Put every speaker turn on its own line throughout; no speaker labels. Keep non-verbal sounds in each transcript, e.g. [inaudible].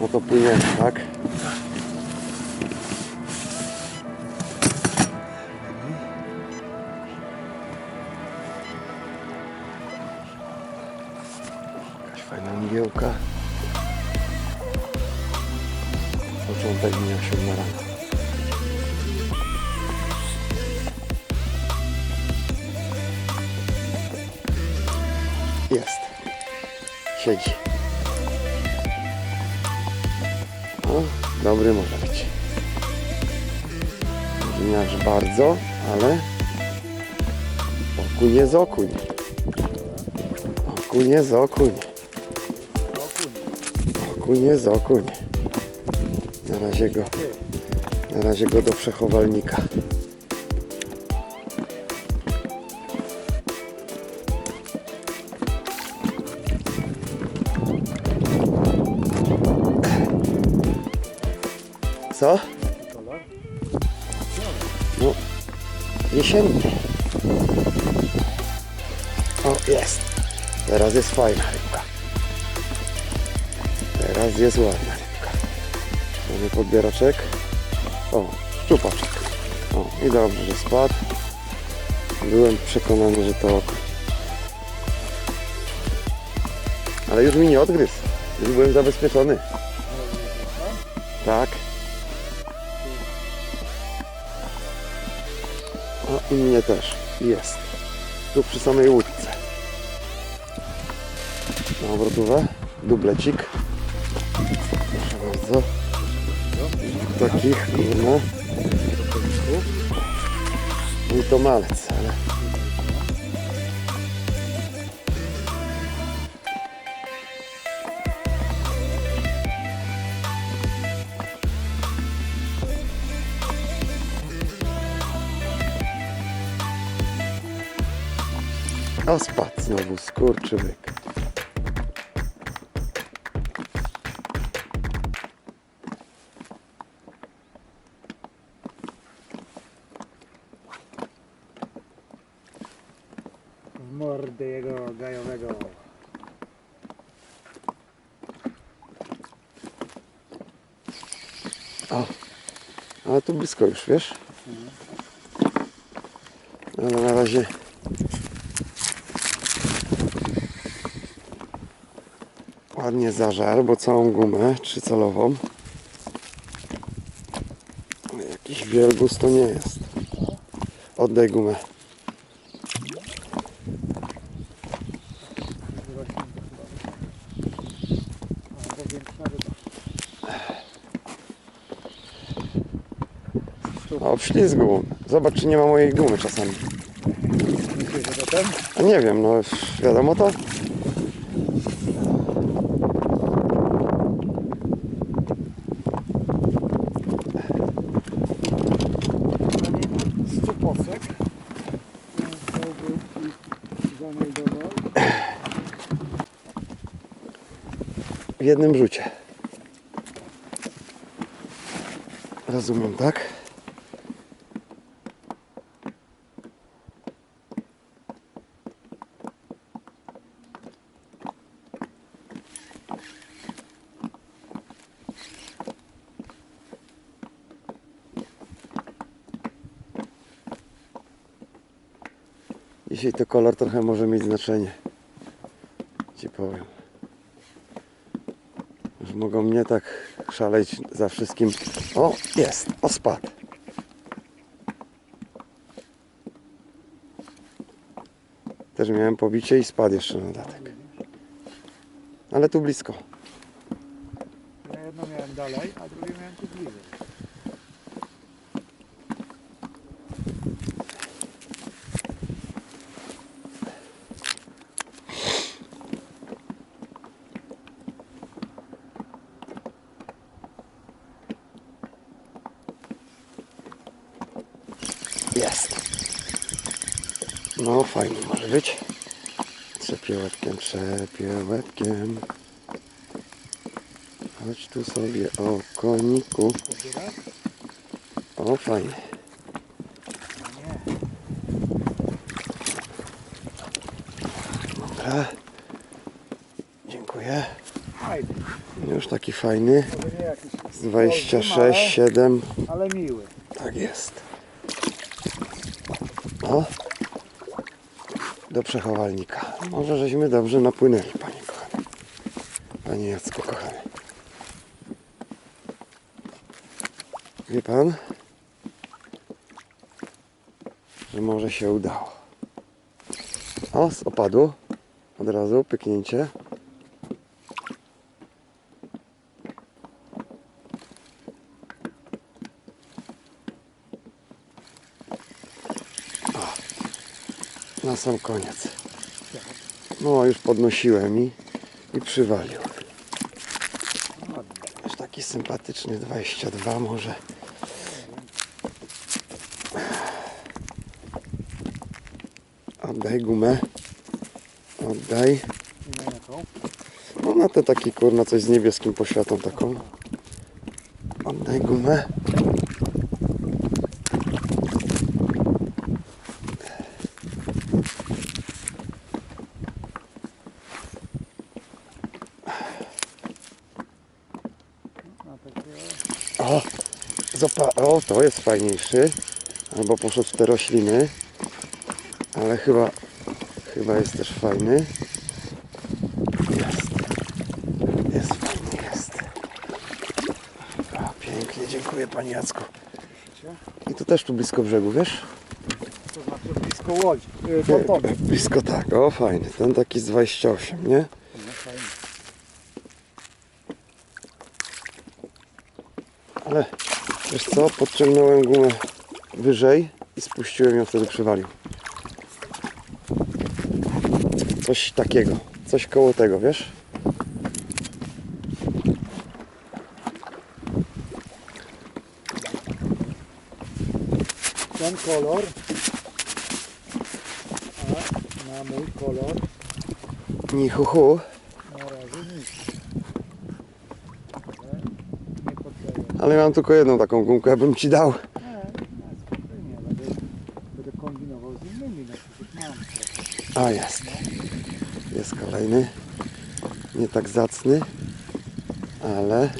No to płyniemy, tak? Jakaś fajna mgiełka. Początek dnia siódma rano. Jest. Siedzi. Dobry może być. Nie aż bardzo, ale okuń jest okuń. Okuń jest okuń. Okuń jest okuń. Na razie go, na razie go do przechowalnika. Co? No, jesienny. O, jest. Teraz jest fajna rybka. Teraz jest ładna rybka. Mamy podbieraczek. O, szczupaczek. O, i dobrze, że spadł. Byłem przekonany, że to oko. Ale już mi nie odgryzł. Już byłem zabezpieczony. Tak. I mnie też. Jest. Tu przy samej łódce. Na obrotówę. Dublecik. Proszę bardzo. Takich, no. I to malec, O, spadł znowu, skurczybyk.
w mordę jego gajowego.
O, ale tu blisko już, wiesz? Ale na razie ładnie zażar, bo całą gumę trzycalową. Ale Jakiś wielbus to nie jest. Oddaj gumę.
Albo większa ryba.
O, w ślizgu. Zobacz, czy nie ma mojej gumy czasami. A nie wiem, no wiadomo to. W jednym rzucie. Rozumiem, tak? Dzisiaj to kolor trochę może mieć znaczenie. Ci powiem. Już mogą mnie tak szaleć za wszystkim. O, jest, o spadł. Też miałem pobicie i spadł jeszcze na dodatek. Ale tu blisko.
Ja jedno miałem dalej, a drugie miałem tu bliżej.
Jest. No fajnie może być. Trzepię łebkiem. Chodź tu sobie, o koniku. O fajnie. Dobra. Dziękuję. Już taki fajny.
Może nie jakiś
Z 26, 7.
ale, ale miły.
Tak jest. O. Do przechowalnika. Może żeśmy dobrze napłynęli, panie kochany. Panie Jacku, kochany. Wie pan, że może się udało. O, z opadu. Od razu pyknięcie. Na sam koniec. No, już podnosiłem i, i przywalił. Aż taki sympatyczny 22 może. Oddaj gumę. Oddaj. No na te taki kurna coś z niebieskim poświatą taką. Oddaj gumę.
Na takie...
O, zopa- o, to jest fajniejszy. Albo poszedł w te rośliny. Ale chyba, chyba jest też fajny. Jest. Jest fajny, jest. O, pięknie, dziękuję Panie Jacku. I to też tu blisko brzegu, wiesz?
To znaczy blisko łodzi. Yy.
Blisko tak, o fajny. Ten taki z 28, nie?
No fajnie.
Ale wiesz co, podciągnąłem gumę wyżej i spuściłem ją wtedy przywalił. Coś takiego, coś koło tego, wiesz?
Ten kolor. A na mój kolor
Ni hu hu.
na razie nic. Ale nie poddaję.
Ale mam tylko jedną taką gumkę, bym ci dał.
No.
A jest. Jest kolejny. Nie tak zacny, ale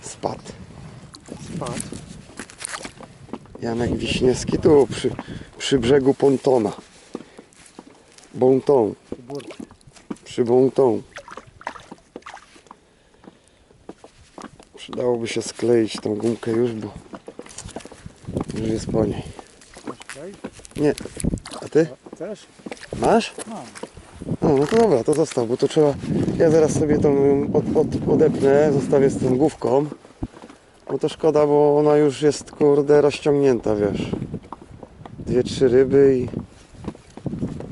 spadł.
Spadł.
Janek Wiśniewski tu przy, przy brzegu pontona. Bonton. Przy bonton. Przydałoby się skleić tą gumkę już, bo już jest po niej. Nie. A ty?
Chcesz?
Masz?
Mam.
No, no to dobra, to zostaw, bo to trzeba. Ja zaraz sobie tą od, od, odepnę, zostawię z tą główką. Bo to szkoda, bo ona już jest kurde rozciągnięta, wiesz. Dwie, trzy ryby i.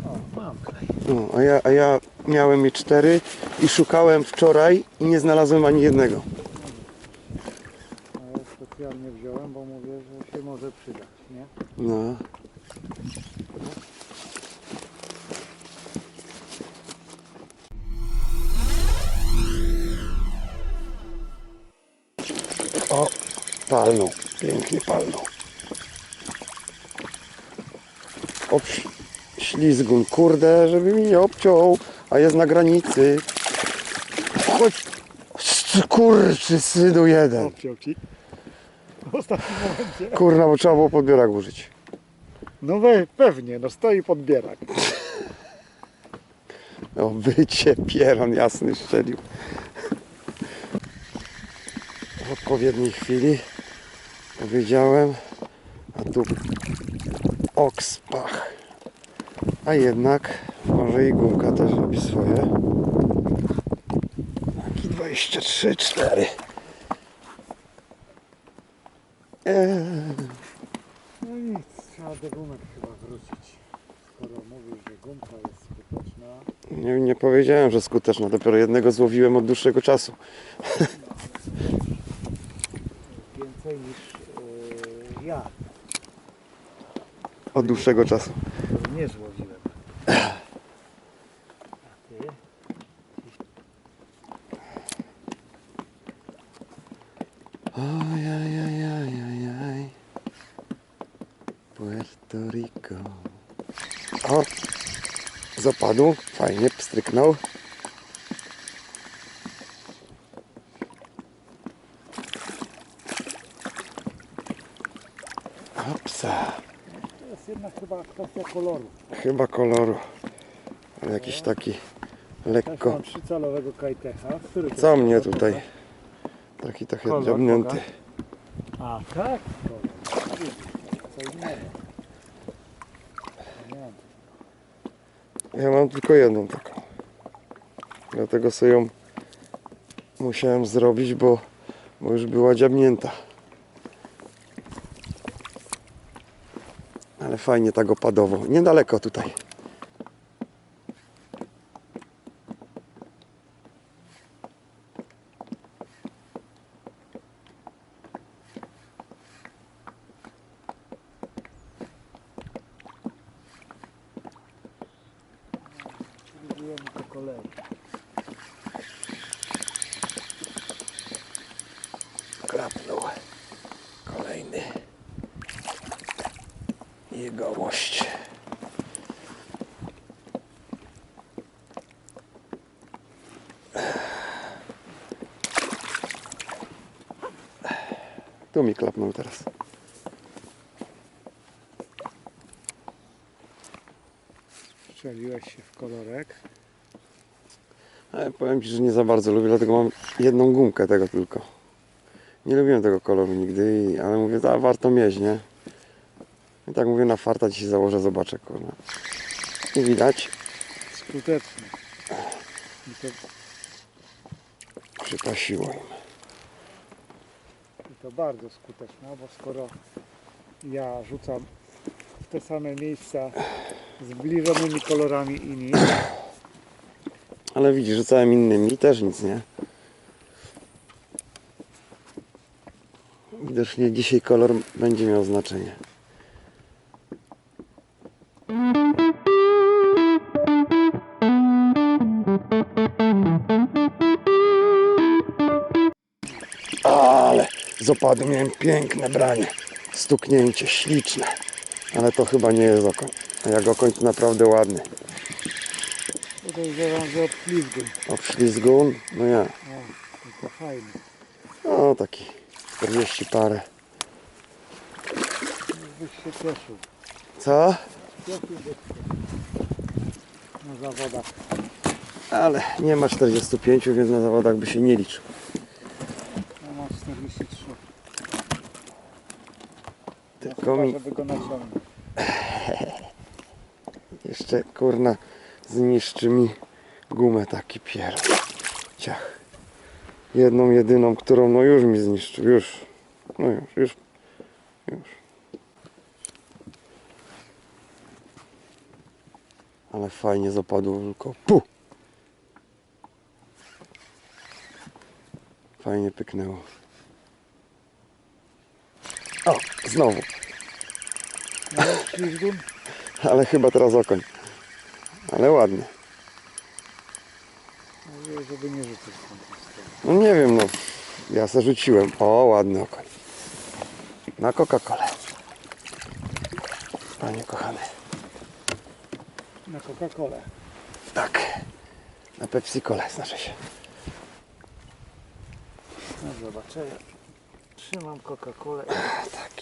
O, mam klej.
No, a ja, a ja miałem je cztery i szukałem wczoraj i nie znalazłem ani jednego.
A ja specjalnie wziąłem, bo mówię, że się może przydać, nie?
No. O, palnął. Pięknie palnął. O, ś- ślizgun, kurde, żeby mi nie obciął, a jest na granicy. Chodź, kurczy synu jeden.
Obciął ci. W ostatnim momencie.
Kurna, bo trzeba było podbierak użyć.
No we, pewnie, no stoi podbierak. [laughs]
O, wycie pieron jasny szczelił. W odpowiedniej chwili powiedziałem, a tu okspach. A jednak może i gumka też robi swoje. Taki 23, 4. Eee,
No trzeba do gumek chyba wrócić. Skoro mówisz, że gumka jest skuteczna,
nie, nie powiedziałem, że skuteczna. Dopiero jednego złowiłem od dłuższego czasu.
więcej niż yy, ja,
Od dłuższego czasu.
nie złowiłem. A ty?
z opadu. Fajnie pstryknął. Hopsa.
To jest jednak chyba kwestia koloru.
Chyba koloru. Ale jakiś taki lekko.
Mam trzycalowego kajtecha.
Co mnie tutaj? Taki trochę
Kolor,
dziobnięty.
A tak? Co innego.
Ja mam tylko jedną taką. Dlatego sobie ją musiałem zrobić, bo, bo już była dziabnięta. Ale fajnie tak opadowo. Niedaleko tutaj.
Próbujemy po kolei.
Klapnął. Kolejny. Jegomość. Tu mi klapnął teraz.
Strzeliłeś się w kolorek.
Ale powiem Ci, że nie za bardzo lubię, dlatego mam jedną gumkę tego tylko. Nie lubiłem tego koloru nigdy, ale mówię, a warto mieć, nie? I tak mówię, na farta dzisiaj założę, zobaczę, kurwa. I widać,
Skuteczny. I to,
przypasiło im.
To bardzo skuteczne, bo skoro ja rzucam w te same miejsca zbliżonymi kolorami inni,
Ale widzisz, że całym innym i też nic, nie? Widocznie dzisiaj kolor będzie miał znaczenie. Ale z opadu miałem piękne branie. Stuknięcie, śliczne. Ale to chyba nie jest okoń. A jak okoń to naprawdę ładny.
podejrzewam, że od ślizgu.
Obślizgun, no ja.
O, to fajne.
No taki 40 parę.
Byś się cieszył.
Co?
Cieszyłbyś na zawodach.
Ale nie ma 45, więc na zawodach by się nie liczył.
Ja mam 43. Chyba, żeby go naciągnąć.
jeszcze kurna zniszczy mi gumę taki pier. Ciach. Jedną jedyną, którą no już mi zniszczył, już. No już, już. Już. Ale fajnie zapadło tylko. Pu! Fajnie pyknęło. O, znowu.
No, ślizgu?
Ale chyba teraz okoń. Ale ładny.
Mówię, żeby nie stronę.
No nie wiem, no. Ja se rzuciłem. O, ładny okoń. Na Coca-Colę. Panie kochany.
Na Coca-Colę.
Tak. Na Pepsi-Colę znaczy się.
No zobaczę. Trzymam Coca-Colę.
Taki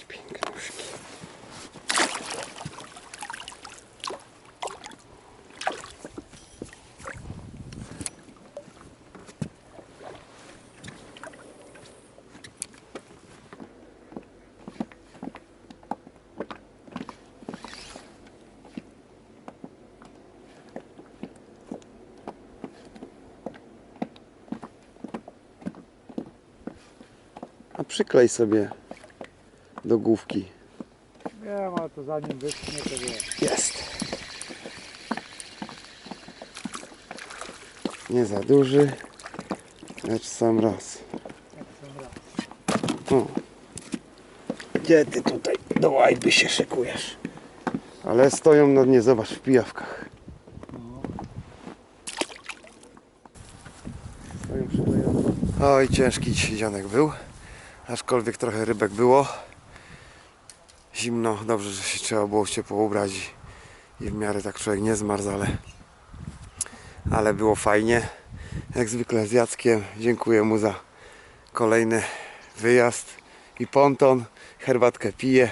A przyklej sobie do główki.
Wiem, ale to zanim wyschnie, to wiesz.
Jest. Nie za duży, lecz sam raz. O. Gdzie ty tutaj do łajby się szykujesz? Ale stoją na dnie, zobacz, w pijawkach.
No.
Oj, ciężki dzisiaj dzianek był. Aczkolwiek trochę rybek było. Zimno, dobrze, że się trzeba było ciepło ubrać i- w miarę tak człowiek nie zmarzł, ale, ale było fajnie. Jak zwykle z Jackiem. Dziękuję mu za kolejny wyjazd i ponton. Herbatkę piję.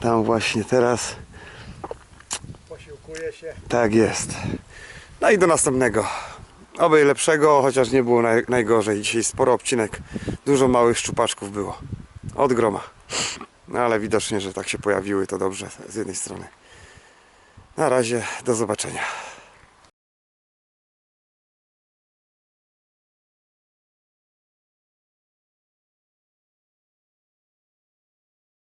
Tam właśnie teraz
Posiłkuje się.
tak jest. No i do następnego. Oby lepszego, chociaż nie było naj, najgorzej. Dzisiaj sporo obcinek, dużo małych szczupaczków było. Od groma. No ale widocznie, że tak się pojawiły, to dobrze z jednej strony. Na razie, do zobaczenia.